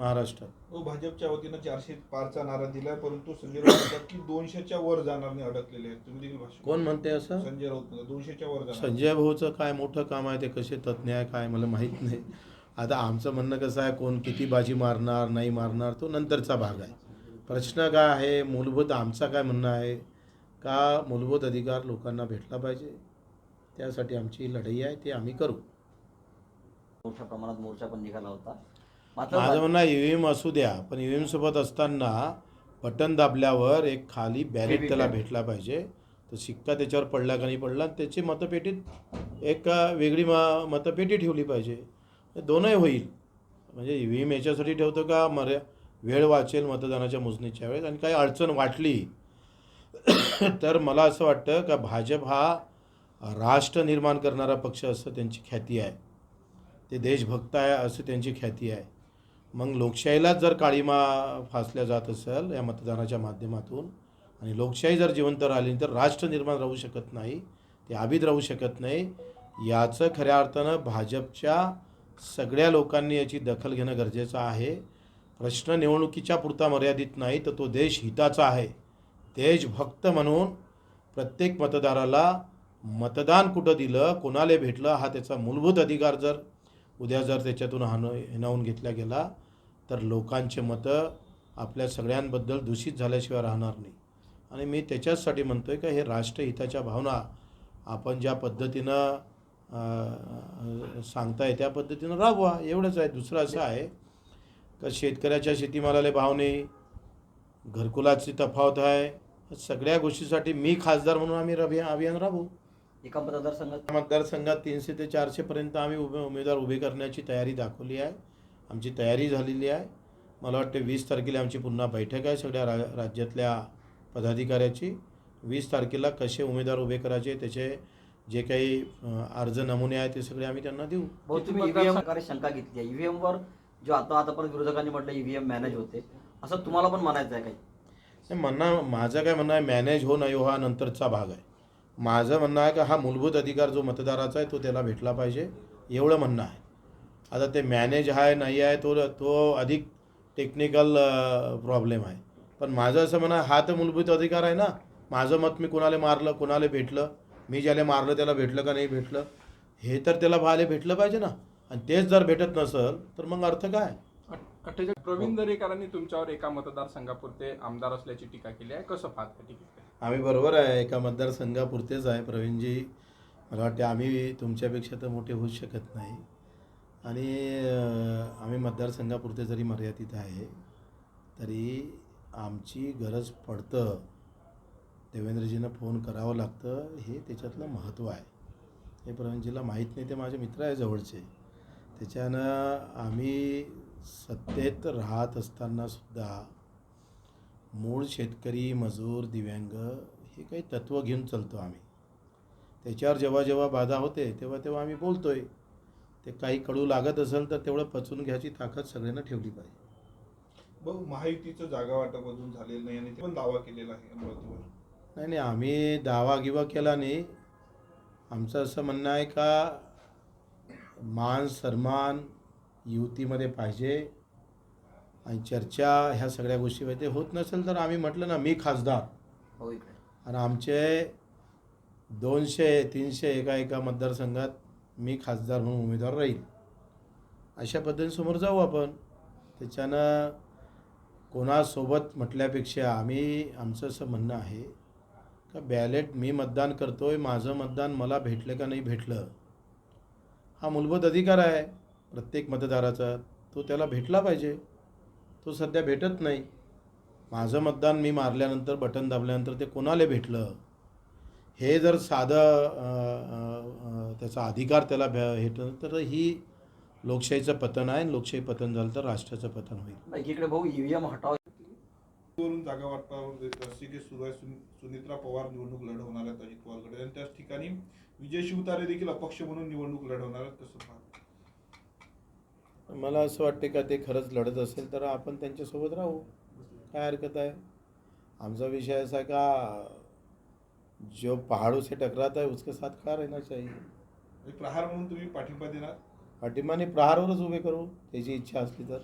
महाराष्ट्रात तो भाजपच्या वतीनं चारशे पारचा नारा दिलाय परंतु संजय राऊत की दोनशेच्या वर जाणार नाही अडकलेले आहेत. तुम्ही देखील भाषण कोण म्हणते असं? संजय राऊत दोनशेच्या वर जाणार. संजय भाऊचं काय मोठं काम आहे ते कसे तज्ज्ञ आहे काय मला माहीत नाही. आता आमचं म्हणणं कसं आहे कोण किती बाजी मारणार नाही मारणार तो नंतरचा भाग आहे. प्रश्न काय आहे मूलभूत आमचा काय म्हणणं आहे का मूलभूत अधिकार लोकांना भेटला पाहिजे? त्यासाठी आमची ही लढाई आहे ती आम्ही करू. मोठ्या प्रमाणात मोर्चा पण निघाला होता. माझं म्हणणं आहे ई व्ही एम असू द्या पण ई व्ही एम सोबत असताना बटन दाबल्यावर एक खाली बॅलेट त्याला भेटला पाहिजे. तर शिक्का त्याच्यावर पडला का नाही पडला त्याची मतपेटीत एक वेगळी म मतपेटी ठेवली पाहिजे. दोनही होईल. म्हणजे ई व्ही एम याच्यासाठी ठेवतो का मर्या वेळ वाचेल मतदानाच्या मोजणीच्या वेळेस आणि काही अडचण वाटली तर मला असं वाटतं का भाजप हा राष्ट्र निर्माण करणारा पक्ष असं त्यांची ख्याती आहे. ते देशभक्त आहे असं त्यांची ख्याती आहे. मग लोकशाहीलाच जर काळीमा फासल्या जात असेल या मतदानाच्या माध्यमातून आणि लोकशाही जर जिवंत राहिली तर राष्ट्र निर्माण राहू शकत नाही ते आबीद राहू शकत नाही याचं खऱ्या अर्थानं भाजपच्या सगळ्या लोकांनी याची दखल घेणं गरजेचं आहे. प्रश्न निवडणुकीच्या पुरता मर्यादित नाही तर तो देश हिताचा आहे. देशभक्त म्हणून प्रत्येक मतदाराला मतदान कुठं दिलं कोणाला भेटलं हा त्याचा मूलभूत अधिकार जर उद्या जर त्याच्यातून हान हिनावून घेतला गेला तर लोकांचे मतं आपल्या सगळ्यांबद्दल दूषित झाल्याशिवाय राहणार नाही. आणि मी त्याच्याचसाठी म्हणतो आहे का हे राष्ट्रहिताच्या भावना आपण ज्या पद्धतीनं सांगताय त्या पद्धतीनं राबवा. एवढंच आहे. दुसरं असं आहे का शेतकऱ्याच्या शेतीमालाला भाव नाही घरकुलाची तफावत आहे. सगळ्या गोष्टीसाठी मी खासदार म्हणून आम्ही रभि अभियान राबवू. एका मतदारसंघात मतदारसंघात तीनशे ते चारशेपर्यंत आम्ही उभे उमेदवार उभे करण्याची तयारी दाखवली आहे. आमची तयारी झालेली आहे. मला वाटते वीस तारखेला आमची पुन्हा बैठक आहे सगळ्या रा राज्यातल्या पदाधिकाऱ्याची. वीस तारखेला कसे उमेदवार उभे करायचे त्याचे जे काही अर्ज नमुने आहेत ते सगळे आम्ही त्यांना देऊ. तुम्ही शंका घेतली आहे. ईव्हीएम वर जो आता आतापर्यंत विरोधकांनी म्हटलं ईव्हीएम मॅनेज होते. असं तुम्हाला पण म्हणायचं आहे काही? नाही म्हणणं माझं काय म्हणणं आहे मॅनेज हो नाही हो हा नंतरचा भाग आहे. माझं म्हणणं आहे का हा मूलभूत अधिकार जो मतदाराचा आहे तो त्याला भेटला पाहिजे एवढं म्हणणं आहे. आता ते मॅनेज आहे नाही आहे तो तो अधिक टेक्निकल प्रॉब्लेम आहे. पण माझं असं म्हणणं आहे, हा तर मूलभूत अधिकार आहे ना. माझं मत मी कोणाला मारलं कोणाला भेटलं मी ज्याला मारलं त्याला भेटलं का नाही भेटलं हे तर त्याला पाहायला भेटलं पाहिजे ना. आणि तेच जर भेटत नसेल तर मग अर्थ काय? अठ्ठेचाळीस प्रवीण दरेकरांनी तुमच्यावर एका मतदारसंघापुरते आमदार असल्याची टीका केली आहे. कसं पाहता टीका? आम्ही बरोबर आहे. एका मतदारसंघापुरतेच आहे. प्रवीणजी मला वाटते आम्ही तुमच्यापेक्षा तर मोठे होऊ शकत नाही. आणि आम्ही मतदारसंघापुरते जरी मर्यादित आहे तरी आमची गरज पडतं. देवेंद्रजींना फोन करावं लागतं. हे त्याच्यातलं महत्त्व आहे. हे प्रवीणजीला माहीत नाही. ते माझे मित्र आहे जवळचे. त्याच्यानं आम्ही सत्तेत राहत असतानासुद्धा मूळ शेतकरी मजूर दिव्यांग हे काही तत्त्व घेऊन चालतो आम्ही. त्याच्यावर जेव्हा जेव्हा बाधा होते तेव्हा तेव्हा आम्ही बोलतोय. ते काही कडू लागत असेल तर तेवढं पचवून घ्यायची ताकद सगळ्यांना ठेवली पाहिजे. बघ महायुतीचं जागा वाटप अजून झालेलं नाही आणि ते पण दावा केलेला आहे अमरावतीवर. नाही नाही आम्ही दावा गिवा केला नाही. आमचं असं म्हणणं आहे का मान सन्मान युतीमध्ये पाहिजे आणि चर्चा ह्या सगळ्या गोष्टी पाहिजे होत नसेल तर आम्ही म्हटलं ना मी खासदार. हो आणि आमचे दोनशे तीनशे एका एका मतदारसंघात मी खासदार म्हणून उमेदवार राहील. अशा पद्धतीने समोर जाऊ आपण. त्याच्यानं कोणासोबत म्हटल्यापेक्षा आम्ही आमचं असं म्हणणं आहे का बॅलेट मी मतदान करतो आहे माझं मतदान मला भेटलं का नाही भेटलं हा मूलभूत अधिकार आहे. प्रत्येक मतदाराचा तो त्याला भेटला पाहिजे. तो सध्या भेटत नाही. माझं मतदान मी मारल्यानंतर बटन दाबल्यानंतर ते कोणाला भेटलं? हे जर साधं त्याचा अधिकार त्याला भे भेटलं तर ही लोकशाहीचं पतन आहे. आणि लोकशाही पतन झालं तर राष्ट्राचं पतन होईल. एकीकडे भाऊ ईव्हीएम हटाव. वरून जागा वाटपावर सुनित्रा पवार निवडणूक लढवणार आहेत अजित पवारकडे. आणि त्याच ठिकाणी विजय शिवतारे देखील अपक्ष म्हणून निवडणूक लढवणार आहेत कसं पाहता. मला असं वाटते का ते खरंच लढत असेल तर आपण त्यांच्यासोबत राहू. काय हरकत आहे? आमचा विषय असा आहे का जो पहाड़ों से टकराता है उसके साथ खड़ा रहना चाहिए? प्रहार म्हणून तुम्ही पाठिंबा देणार? पाठिंबाने प्रहारवरच उभे करू त्याची इच्छा असली तर.